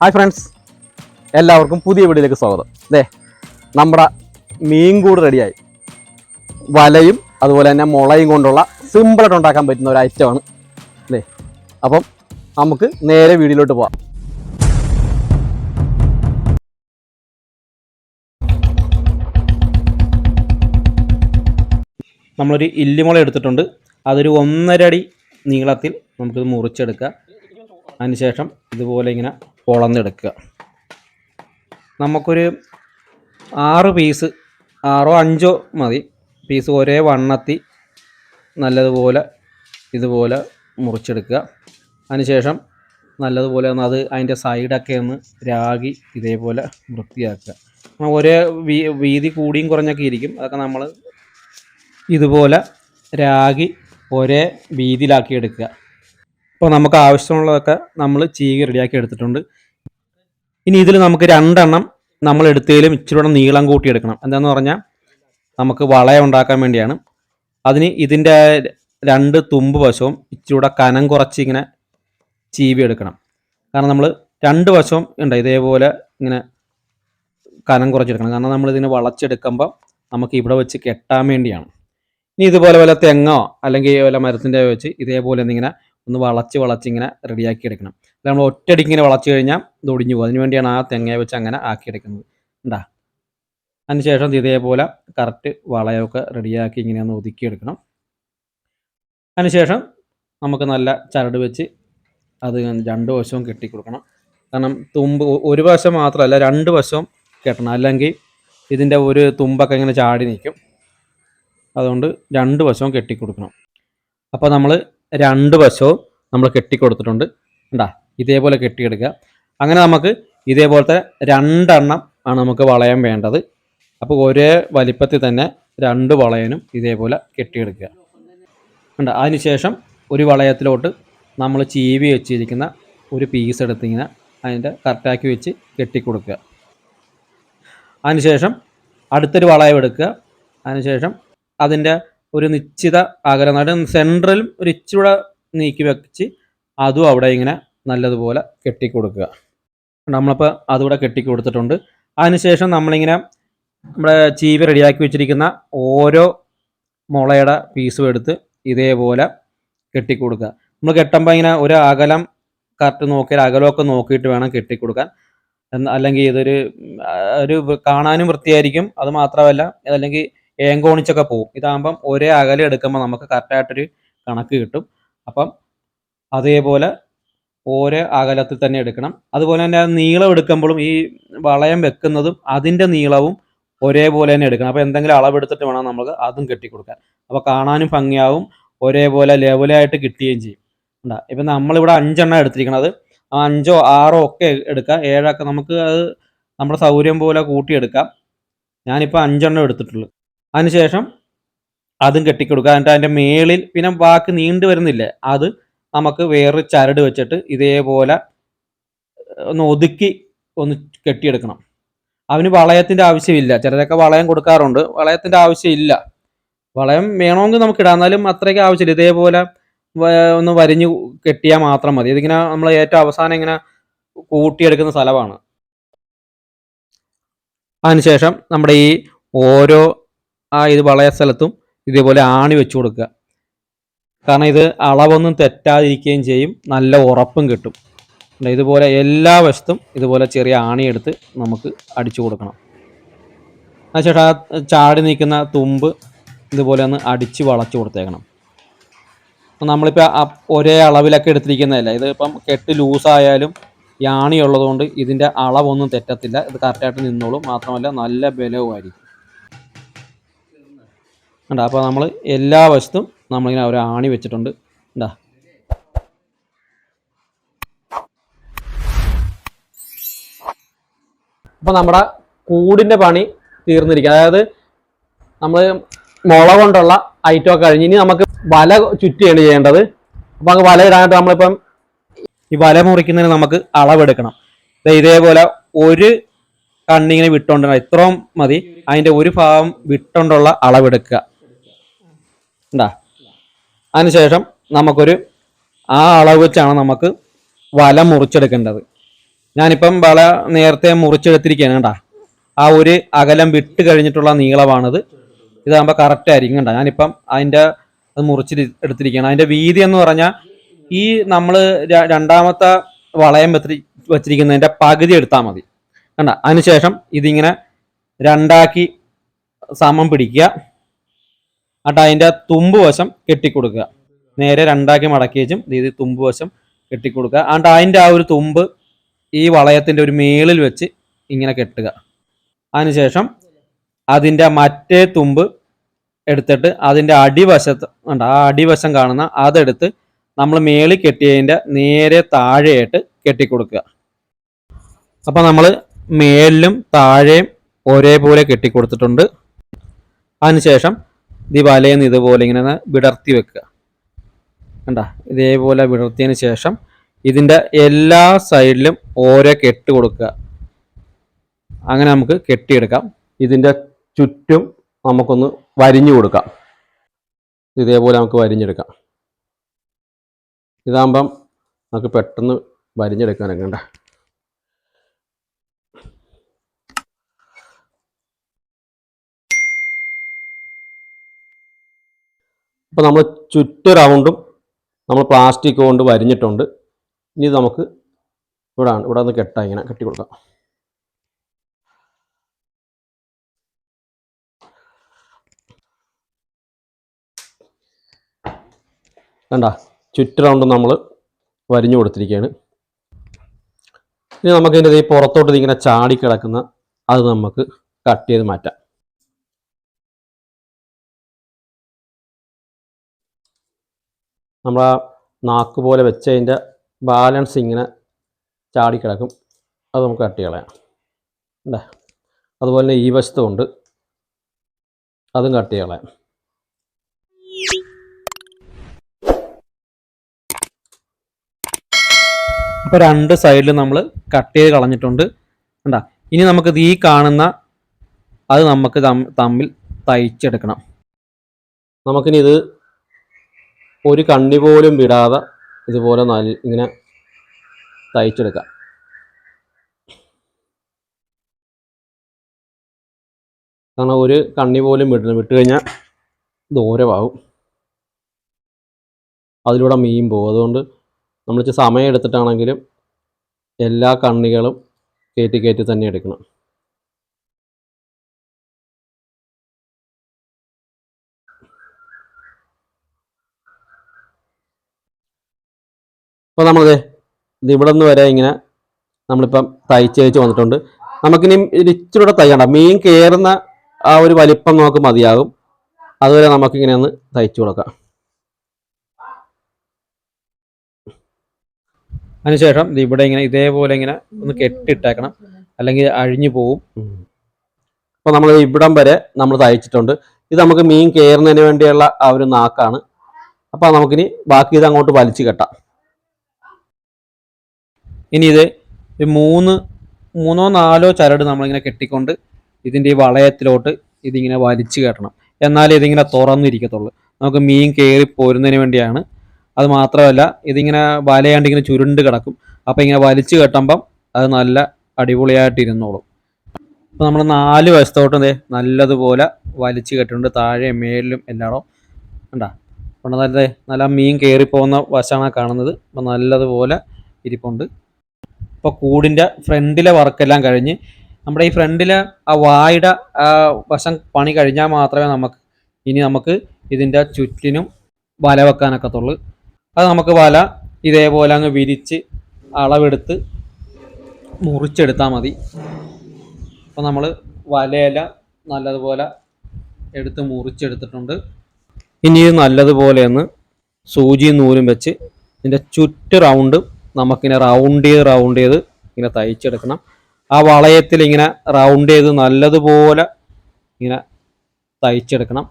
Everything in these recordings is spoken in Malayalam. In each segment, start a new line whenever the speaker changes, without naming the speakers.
ഹായ് ഫ്രണ്ട്സ് എല്ലാവർക്കും പുതിയ വീഡിയോയിലേക്ക് സ്വാഗതം. ദേ നമ്മുടെ മീൻ കൂട് റെഡിയായി. വലയും അതുപോലെ തന്നെ മുളയും കൊണ്ടുള്ള സിമ്പിളായിട്ട് ഉണ്ടാക്കാൻ പറ്റുന്ന ഒരു ഐറ്റമാണ് അല്ലേ അപ്പം നമുക്ക് നേരെ വീഡിയോയിലോട്ട് പോവാം. നമ്മളൊരു ഇല്ലിമുള എടുത്തിട്ടുണ്ട്. അതൊരു ഒന്നര അടി നീളത്തിൽ നമുക്കിത് മുറിച്ചെടുക്കാം. അതിനുശേഷം ഇതുപോലെ ഇങ്ങനെ പൊളന്നെടുക്കുക. നമുക്കൊരു ആറ് പീസ് ആറോ അഞ്ചോ മതി. പീസ് ഒരേ വണ്ണത്തി നല്ലതുപോലെ ഇതുപോലെ മുറിച്ചെടുക്കുക. അതിനുശേഷം നല്ലതുപോലെ ഒന്ന് അത് അതിന്റെ സൈഡൊക്കെ ഒന്ന് രാഗി ഇതേപോലെ വൃത്തിയാക്കുക. ഒരേ വീതി കൂടിയും കുറഞ്ഞൊക്കെ ഇരിക്കും. അതൊക്കെ നമ്മൾ ഇതുപോലെ രാഗി ഒരേ വീതിയിലാക്കി എടുക്കുക അപ്പോൾ നമുക്ക് ആവശ്യമുള്ളതൊക്കെ നമ്മൾ ചീകി റെഡിയാക്കി എടുത്തിട്ടുണ്ട്. ഇനി ഇതിൽ നമുക്ക് രണ്ടെണ്ണം നമ്മൾ എടുത്തതിലും ഇച്ചിരി കൂടെ നീളം കൂട്ടി എടുക്കണം. എന്താണെന്ന് പറഞ്ഞാൽ നമുക്ക് വളയം ഉണ്ടാക്കാൻ വേണ്ടിയാണ്. അതിന് ഇതിന്റെ രണ്ട് തുമ്പ് വശവും ഇച്ചിരി കൂടെ കനം കുറച്ച് ഇങ്ങനെ ചീവി എടുക്കണം. കാരണം നമ്മൾ രണ്ട് വശവും ഉണ്ട് ഇതേപോലെ ഇങ്ങനെ കനം കുറച്ചെടുക്കണം കാരണം നമ്മൾ ഇതിനെ വളച്ചെടുക്കുമ്പോൾ നമുക്ക് ഇവിടെ വെച്ച് കെട്ടാൻ വേണ്ടിയാണ്. ഇനി ഇതുപോലെ വല്ല തെങ്ങോ അല്ലെങ്കിൽ വല്ല മരത്തിന്റെ വെച്ച് ഇതേപോലെ ഒന്നിങ്ങനെ ഒന്ന് വളച്ച് വളച്ച് ഇങ്ങനെ റെഡിയാക്കി എടുക്കണം. അല്ല? നമ്മൾ ഒറ്റയടിക്ക് ഇങ്ങനെ വളച്ച് കഴിഞ്ഞാൽ ഇത് ഒടിഞ്ഞു പോകും. അതിനുവേണ്ടിയാണ് ആ തെങ്ങയെ വെച്ച് അങ്ങനെ ആക്കിയെടുക്കുന്നത്. ഉണ്ടാ അതിനുശേഷം ഇത് ഇതേപോലെ കറക്റ്റ് വളയൊക്കെ റെഡിയാക്കി ഇങ്ങനെ ഒന്ന് ഒതുക്കിയെടുക്കണം. അതിനുശേഷം നമുക്ക് നല്ല ചരട് വെച്ച് അത് രണ്ട് വശവും കെട്ടി കൊടുക്കണം കാരണം തുമ്പ് ഒരു വശം മാത്രമല്ല രണ്ട് വശവും കെട്ടണം. അല്ലെങ്കിൽ ഇതിന്റെ ഒരു തുമ്പൊക്കെ ഇങ്ങനെ ചാടി നിൽക്കും. അതുകൊണ്ട് രണ്ട് വശവും കെട്ടിക്കൊടുക്കണം. അപ്പോൾ നമ്മൾ രണ്ട് വശവും നമ്മൾ കെട്ടിക്കൊടുത്തിട്ടുണ്ട്. ഉണ്ടാ ഇതേപോലെ കെട്ടിയെടുക്കുക. അങ്ങനെ നമുക്ക് ഇതേപോലത്തെ രണ്ടെണ്ണം ആണ് നമുക്ക് വളയം വേണ്ടത്. അപ്പോൾ ഒരേ വലിപ്പത്തിൽ തന്നെ രണ്ട് വളയനും ഇതേപോലെ കെട്ടിയെടുക്കുക. ഉണ്ട് അതിനുശേഷം ഒരു വളയത്തിലോട്ട് നമ്മൾ ചീവി വെച്ചിരിക്കുന്ന ഒരു പീസ് എടുത്തിങ്ങനെ അതിന്റെ കറക്റ്റാക്കി വെച്ച് കെട്ടിക്കൊടുക്കുക. അതിനുശേഷം അടുത്തൊരു വളയം എടുക്കുക. അതിനുശേഷം അതിന്റെ ഒരു നിശ്ചിത അകലം നട സെൻട്രലും ഒരു ഇച്ചിരി നീക്കി വെച്ച് അതും അവിടെ ഇങ്ങനെ നല്ലതുപോലെ കെട്ടിക്കൊടുക്കുക. നമ്മളിപ്പോൾ അതുകൂടെ കെട്ടിക്കൊടുത്തിട്ടുണ്ട്. അതിനുശേഷം നമ്മളിങ്ങനെ നമ്മുടെ ചീവി റെഡിയാക്കി വെച്ചിരിക്കുന്ന ഓരോ മുളയുടെ പീസും എടുത്ത് ഇതേപോലെ കെട്ടിക്കൊടുക്കുക. നമ്മൾ കെട്ടുമ്പോൾ ഇങ്ങനെ ഒരു അകലം കറക്റ്റ് നോക്കിയാൽ അകലമൊക്കെ നോക്കിയിട്ട് വേണം കെട്ടിക്കൊടുക്കാൻ. അല്ലെങ്കിൽ ഇതൊരു ഒരു കാണാനും വൃത്തിയായിരിക്കും. അത് മാത്രമല്ല അല്ലെങ്കിൽ ഏങ്കോണിച്ചൊക്കെ പോകും ഇതാകുമ്പം ഒരേ അകലം എടുക്കുമ്പോൾ നമുക്ക് കറക്റ്റായിട്ടൊരു കണക്ക് കിട്ടും. അപ്പം അതേപോലെ ഓരോ അകലത്തിൽ തന്നെ എടുക്കണം. അതുപോലെ തന്നെ നീളം എടുക്കുമ്പോഴും ഈ വളയം വെക്കുന്നതും അതിന്റെ നീളവും ഒരേപോലെ തന്നെ എടുക്കണം. അപ്പോൾ എന്തെങ്കിലും അളവെടുത്തിട്ട് വേണം നമുക്ക് അതും കെട്ടിക്കൊടുക്കാൻ. അപ്പോൾ കാണാനും ഭംഗിയാവും. ഒരേപോലെ ലെവലായിട്ട് കിട്ടുകയും ചെയ്യും. ഉണ്ടാ ഇപ്പം നമ്മളിവിടെ അഞ്ചെണ്ണം എടുത്തിരിക്കണത്. ആ അഞ്ചോ ആറോ ഒക്കെ എടുക്കാം. ഏഴൊക്കെ നമുക്ക് അത് നമ്മുടെ സൗകര്യം പോലെ കൂട്ടിയെടുക്കാം. ഞാനിപ്പോൾ അഞ്ചെണ്ണം എടുത്തിട്ടുള്ളൂ. അതിനുശേഷം അതും കെട്ടിക്കൊടുക്കുക. എന്നിട്ട് അതിന്റെ മേളിൽ പിന്നെ വാക്ക് നീണ്ടു വരുന്നില്ലേ? അത് നമുക്ക് വേറൊരു ചരട് വെച്ചിട്ട് ഇതേപോലെ ഒന്ന് ഒതുക്കി ഒന്ന് കെട്ടിയെടുക്കണം. അവന് വളയത്തിന്റെ ആവശ്യമില്ല. ചിലരൊക്കെ വളയം കൊടുക്കാറുണ്ട്. വളയത്തിന്റെ ആവശ്യമില്ല. വളയം വേണമെങ്കിൽ നമുക്ക് ഇടാം. എന്നാലും അത്രയ്ക്ക് ആവശ്യമില്ല. ഇതേപോലെ ഒന്ന് വരിഞ്ഞു കെട്ടിയാൽ മാത്രം മതി. ഇതിങ്ങനെ നമ്മൾ ഏറ്റവും അവസാനം ഇങ്ങനെ കൂട്ടിയെടുക്കുന്ന സ്ഥലമാണ്. അതിനുശേഷം നമ്മുടെ ഈ ഓരോ ആ ഇത് വളയ സ്ഥലത്തും ഇതേപോലെ ആണി വെച്ചു കൊടുക്കുക. കാരണം ഇത് അളവൊന്നും തെറ്റാതിരിക്കുകയും ചെയ്യും. നല്ല ഉറപ്പും കിട്ടും. ഇതുപോലെ എല്ലാ വശത്തും ഇതുപോലെ ചെറിയ ആണിയെടുത്ത് നമുക്ക് അടിച്ചു കൊടുക്കണം. അതിനുശേഷം ആ ചാടി നിൽക്കുന്ന തുമ്പ് ഇതുപോലെ ഒന്ന് അടിച്ച് വളച്ചു കൊടുത്തേക്കണം. അപ്പം നമ്മളിപ്പോൾ ഒരേ അളവിലൊക്കെ എടുത്തിരിക്കുന്നതല്ല? ഇത് ഇപ്പം കെട്ട് ലൂസായാലും ആണി ഉള്ളതുകൊണ്ട് ഇതിന്റെ അളവൊന്നും തെറ്റത്തില്ല. ഇത് കറക്റ്റായിട്ട് നിന്നോളും. മാത്രമല്ല നല്ല ബലവുമായിരിക്കും. കണ്ടോ? അപ്പോൾ നമ്മൾ എല്ലാ വശത്തും നമ്മളിങ്ങനെ ഒരു ആണി വെച്ചിട്ടുണ്ട്. എന്താ അപ്പോൾ നമ്മുടെ കൂടിന്റെ പണി തീർന്നിരിക്കുക അതായത് നമ്മൾ മുള കൊണ്ടുള്ള ഐറ്റം കഴിഞ്ഞ് ഇനി നമുക്ക് വല ചുറ്റിയാണ് ചെയ്യേണ്ടത്. അപ്പോൾ നമുക്ക് വല ഇടാനായിട്ട് നമ്മളിപ്പം ഈ വല മുറിക്കുന്നതിന് നമുക്ക് അളവെടുക്കണം. ഇതേപോലെ ഒരു കണ്ണിങ്ങനെ വിട്ടോണ്ട് ഇത്രയും മതി. അതിന്റെ ഒരു ഭാഗം വിട്ടോണ്ടുള്ള അളവെടുക്കുക. ഉണ്ടാ അതിനുശേഷം നമുക്കൊരു ആ അളവ് വെച്ചാണ് നമുക്ക് വല മുറിച്ചെടുക്കേണ്ടത്. ഞാനിപ്പം വള നേരത്തെ മുറിച്ചെടുത്തിരിക്കുകയാണ് കണ്ടാ. ആ ഒരു അകലം വിട്ട് കഴിഞ്ഞിട്ടുള്ള നീളമാണിത്. ഇതാകുമ്പോൾ കറക്റ്റ് ആയിരിക്കും കണ്ട. ഞാനിപ്പം അതിന്റെ അത് മുറിച്ച് എടുത്തിരിക്കുകയാണ്. അതിന്റെ വീതി എന്ന് പറഞ്ഞാൽ ഈ നമ്മൾ രണ്ടാമത്തെ വളയം വെത്തി വെച്ചിരിക്കുന്നതിന്റെ പകുതി എടുത്താൽ മതി. കണ്ട. അതിനുശേഷം ഇതിങ്ങനെ രണ്ടാക്കി സമം പിടിക്കുക. എന്നിട്ട് അതിന്റെ തുമ്പ് വശം കെട്ടിക്കൊടുക്കുക. നേരെ രണ്ടാക്കി മടക്കി വെച്ചും തുമ്പ് വശം കെട്ടിക്കൊടുക്കുക. എന്നിട്ട് അതിന്റെ ആ ഒരു തുമ്പ് ഈ വളയത്തിന്റെ ഒരു മേളിൽ വെച്ച് ഇങ്ങനെ കെട്ടുക. അതിനുശേഷം അതിന്റെ മറ്റേ തുമ്പ് എടുത്തിട്ട് അതിന്റെ അടിവശത്ത് ഉണ്ട് ആ അടിവശം കാണുന്ന അതെടുത്ത് നമ്മൾ മേളിൽ കെട്ടിയതിന്റെ നേരെ താഴെയായിട്ട് കെട്ടിക്കൊടുക്കുക. അപ്പോൾ നമ്മൾ മേലിലും താഴെയും ഒരേപോലെ കെട്ടിക്കൊടുത്തിട്ടുണ്ട്. അതിനുശേഷം ഈ വലയെന്ന് ഇതുപോലെ ഇങ്ങനെ വിടർത്തി വെക്കുക. കണ്ട? ഇതേപോലെ വിടർത്തിയതിന് ശേഷം ഇതിന്റെ എല്ലാ സൈഡിലും ഓരോ കെട്ട് കൊടുക്കുക. അങ്ങനെ നമുക്ക് കെട്ടിയെടുക്കാം. ഇതിന്റെ ചുറ്റും നമുക്കൊന്ന് വരിഞ്ഞു കൊടുക്കാം. ഇതേപോലെ നമുക്ക് വരിഞ്ഞെടുക്കാം. ഇതാകുമ്പം നമുക്ക് പെട്ടെന്ന് വരിഞ്ഞെടുക്കാനൊക്കെ ഉണ്ട് അപ്പോൾ നമ്മൾ ചുറ്റ റൗണ്ടും നമ്മൾ പ്ലാസ്റ്റിക് കൊണ്ട് വരിഞ്ഞിട്ടുണ്ട്. ഇനി നമുക്ക് ഇവിടെ ഇവിടെ നിന്ന് കെട്ടാം. ഇങ്ങനെ കെട്ടി കൊടുക്കാം. വേണ്ട ചുറ്റ റൗണ്ടും നമ്മൾ വരിഞ്ഞു കൊടുത്തിരിക്കുകയാണ്. ഇനി നമുക്ക് ഇതിന്റെ ഈ പുറത്തോട്ട് ഇങ്ങനെ ചാടി കിടക്കുന്ന അത് നമുക്ക് കട്ട് ചെയ്ത് മാറ്റാം. നമ്മൾ ആ നാക്ക് പോലെ വെച്ചതിന്റെ ബാലൻസ് ഇങ്ങനെ ചാടിക്കിടക്കും. അത് നമുക്ക് കട്ട് കളയാം അല്ലേ അതുപോലെ തന്നെ ഈ വശത്തും ഉണ്ട്. അതും കട്ട് കളയാം അപ്പോൾ രണ്ട് സൈഡിലും നമ്മൾ കട്ട് ചെയ്ത് കളഞ്ഞിട്ടുണ്ട്. കണ്ടാ? ഇനി നമുക്ക് ഈ കാണുന്ന അത് നമുക്ക് തമ്മിൽ തയ്ച്ചെടുക്കണം. നമുക്കിനി ഇത് ഒരു കണ്ണി പോലും വിടാതെ ഇതുപോലെ നല്ല ഇങ്ങനെ തയ്ച്ചെടുക്കാം കാരണം ഒരു കണ്ണി പോലും വിടണം വിട്ട് കഴിഞ്ഞാൽ ദൂരമാവും അതിലൂടെ മീൻ പോകും. അതുകൊണ്ട് നമ്മൾ സമയം എടുത്തിട്ടാണെങ്കിലും എല്ലാ കണ്ണികളും കയറ്റി കയറ്റി തന്നെ എടുക്കണം. അപ്പോൾ നമ്മൾ ഇത് ഇവിടെ നിന്ന് വരെ ഇങ്ങനെ നമ്മളിപ്പം തയ്ച്ച് തയ്ച്ച് വന്നിട്ടുണ്ട്. നമുക്കിനി ഇച്ചിരി കൂടെ തയ്യണ്ട മീൻ കയറുന്ന ആ ഒരു വലിപ്പം നമുക്ക് മതിയാകും. അതുവരെ നമുക്കിങ്ങനെ ഒന്ന് തയ്ച്ചു കൊടുക്കാം. അതിനുശേഷം ഇത് ഇവിടെ ഇങ്ങനെ ഇതേപോലെ ഇങ്ങനെ ഒന്ന് കെട്ടിട്ടേക്കണം അല്ലെങ്കിൽ അഴിഞ്ഞു പോവും. അപ്പോൾ നമ്മൾ ഇവിടം വരെ നമ്മൾ തയ്ച്ചിട്ടുണ്ട്. ഇത് നമുക്ക് മീൻ കയറുന്നതിന് വേണ്ടിയുള്ള ആ ഒരു നാക്കാണ്. അപ്പോൾ നമുക്കിനി ബാക്കി ഇത് അങ്ങോട്ട് വലിച്ചു കെട്ടാം. ഇനി ഇത് ഒരു മൂന്ന് മൂന്നോ നാലോ ചരട് നമ്മളിങ്ങനെ കെട്ടിക്കൊണ്ട് ഇതിന്റെ ഈ വളയത്തിലോട്ട് ഇതിങ്ങനെ വലിച്ചു കെട്ടണം. എന്നാലേ ഇതിങ്ങനെ തുറന്നിരിക്കത്തുള്ളൂ. നമുക്ക് മീൻ കയറി പോരുന്നതിന് വേണ്ടിയാണ്. അത് മാത്രമല്ല ഇതിങ്ങനെ വലയാണ്ട് ഇങ്ങനെ ചുരുണ്ട് കിടക്കും. അപ്പോൾ ഇങ്ങനെ വലിച്ചു കെട്ടുമ്പം അത് നല്ല അടിപൊളിയായിട്ട് ഇരുന്നോളും. അപ്പോൾ നമ്മൾ നാല് വശത്തോട്ടും ദേ നല്ലതുപോലെ വലിച്ചു കെട്ടിട്ടുണ്ട്. താഴെ മേലിലും എല്ലായിടവും ഉണ്ടാ അപ്പോൾ നല്ല നല്ല മീൻ കയറി പോകുന്ന വശമാണ് കാണുന്നത്. അപ്പോൾ നല്ലതുപോലെ ഇരിപ്പുണ്ട്. ഇപ്പോൾ കൂടിന്റെ ഫ്രണ്ടിലെ വർക്കെല്ലാം കഴിഞ്ഞ് നമ്മുടെ ഈ ഫ്രണ്ടിലെ ആ വായുടെ ആ വശം പണി കഴിഞ്ഞാൽ മാത്രമേ നമുക്ക് ഇനി നമുക്ക് ഇതിന്റെ ചുറ്റിനും വല വെക്കാനൊക്കത്തുള്ളൂ അത് നമുക്ക് വല ഇതേപോലെ അങ്ങ് വിരിച്ച് അളവെടുത്ത് മുറിച്ചെടുത്താൽ മതി. അപ്പോൾ നമ്മൾ വലയില നല്ലതുപോലെ എടുത്ത് മുറിച്ചെടുത്തിട്ടുണ്ട്. ഇനി ഇത് നല്ലതുപോലെ ഒന്ന് സൂചിയും നൂലും വെച്ച് ഇതിന്റെ ചുറ്റ് റൗണ്ട് നമുക്കിങ്ങനെ റൗണ്ട് ചെയ്ത് റൗണ്ട് ചെയ്ത് ഇങ്ങനെ തയ്ച്ചെടുക്കണം. ആ വളയത്തിൽ ഇങ്ങനെ റൗണ്ട് ചെയ്ത് നല്ലതുപോലെ ഇങ്ങനെ തയ്ച്ചെടുക്കണം.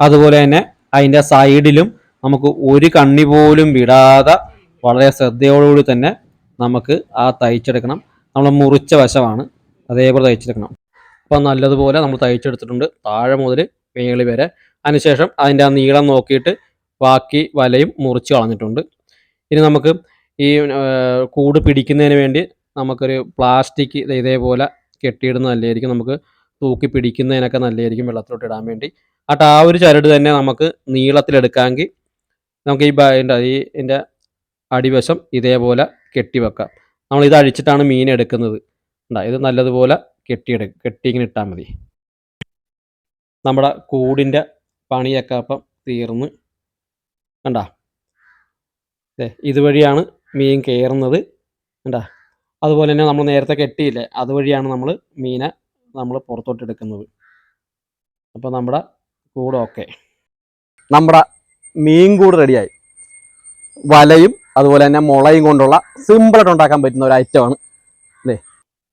അതുപോലെ തന്നെ അതിന്റെ സൈഡിലും നമുക്ക് ഒരു കണ്ണി പോലും വിടാതെ വളരെ ശ്രദ്ധയോടുകൂടി തന്നെ നമുക്ക് ആ തയ്ച്ചെടുക്കണം. നമ്മൾ മുറിച്ച വശമാണ് അതേപോലെ തയ്ച്ചെടുക്കണം. അപ്പം നല്ലതുപോലെ നമ്മൾ തയ്ച്ചെടുത്തിട്ടുണ്ട് താഴെ മുതൽ മേളി വരെ. അതിനുശേഷം അതിന്റെ ആ നീളം നോക്കിയിട്ട് ബാക്കി വലയും മുറിച്ച് കളഞ്ഞിട്ടുണ്ട്. ഇനി നമുക്ക് ഈ കൂട് പിടിക്കുന്നതിന് വേണ്ടി നമുക്കൊരു പ്ലാസ്റ്റിക് ഇതേപോലെ കെട്ടിയിടുന്നത് നല്ലതായിരിക്കും നമുക്ക് തൂക്കി പിടിക്കുന്നതിനൊക്കെ നല്ലതായിരിക്കും വെള്ളത്തിലോട്ട് ഇടാൻ വേണ്ടി. അട്ട് ആ ഒരു ചരട് തന്നെ നമുക്ക് നീളത്തിലെടുക്കാമെങ്കിൽ നമുക്ക് ഈ ഈ ഇതിന്റെ അടിവശം ഇതേപോലെ കെട്ടി വെക്കാം. നമ്മൾ ഇത് അഴിച്ചിട്ടാണ് മീൻ എടുക്കുന്നത്. ഉണ്ടാ ഇത് നല്ലതുപോലെ കെട്ടിയെടു കെട്ടി ഇങ്ങനെ ഇട്ടാൽ മതി. നമ്മുടെ കൂടിന്റെ പണിയൊക്കെ അപ്പം തീർന്ന്. കണ്ടാ? ഇതുവഴിയാണ് മീൻ കയറുന്നത് കണ്ടാ? അതുപോലെ തന്നെ നമ്മൾ നേരത്തെ കെട്ടിയില്ലേ അതുവഴിയാണ് നമ്മൾ മീനെ നമ്മൾ പുറത്തോട്ട് എടുക്കുന്നത്. അപ്പോൾ നമ്മുടെ കൂടെ ഓക്കെ.
നമ്മുടെ മീൻ കൂട് റെഡിയായി. വലയും അതുപോലെ തന്നെ മുളയും കൊണ്ടുള്ള സിമ്പിളായിട്ട് ഉണ്ടാക്കാൻ പറ്റുന്ന ഒരു ഐറ്റമാണ് അല്ലേ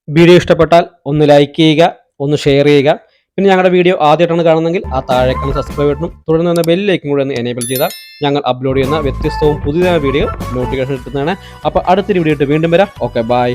വീഡിയോ ഇഷ്ടപ്പെട്ടാൽ ഒന്ന് ലൈക്ക് ചെയ്യുക ഒന്ന് ഷെയർ ചെയ്യുക. പിന്നെ ഞങ്ങളുടെ വീഡിയോ ആദ്യമായിട്ടാണ് കാണുന്നതെങ്കിൽ ആ താഴേക്കാണ് സബ്സ്ക്രൈബ് ബട്ടണും തുടർന്ന് വന്ന ബെല്ലിലേക്കും കൂടെ ഒന്ന് എനേബിൾ ചെയ്താൽ ഞങ്ങൾ അപ്ലോഡ് ചെയ്യുന്ന വ്യത്യസ്തവും പുതിയതായ വീഡിയോ നോട്ടിഫിക്കേഷൻ കിട്ടുന്നതാണ്. അപ്പോൾ അടുത്തൊരു വീഡിയോ ഇട്ട് വീണ്ടും വരാം. Okay bye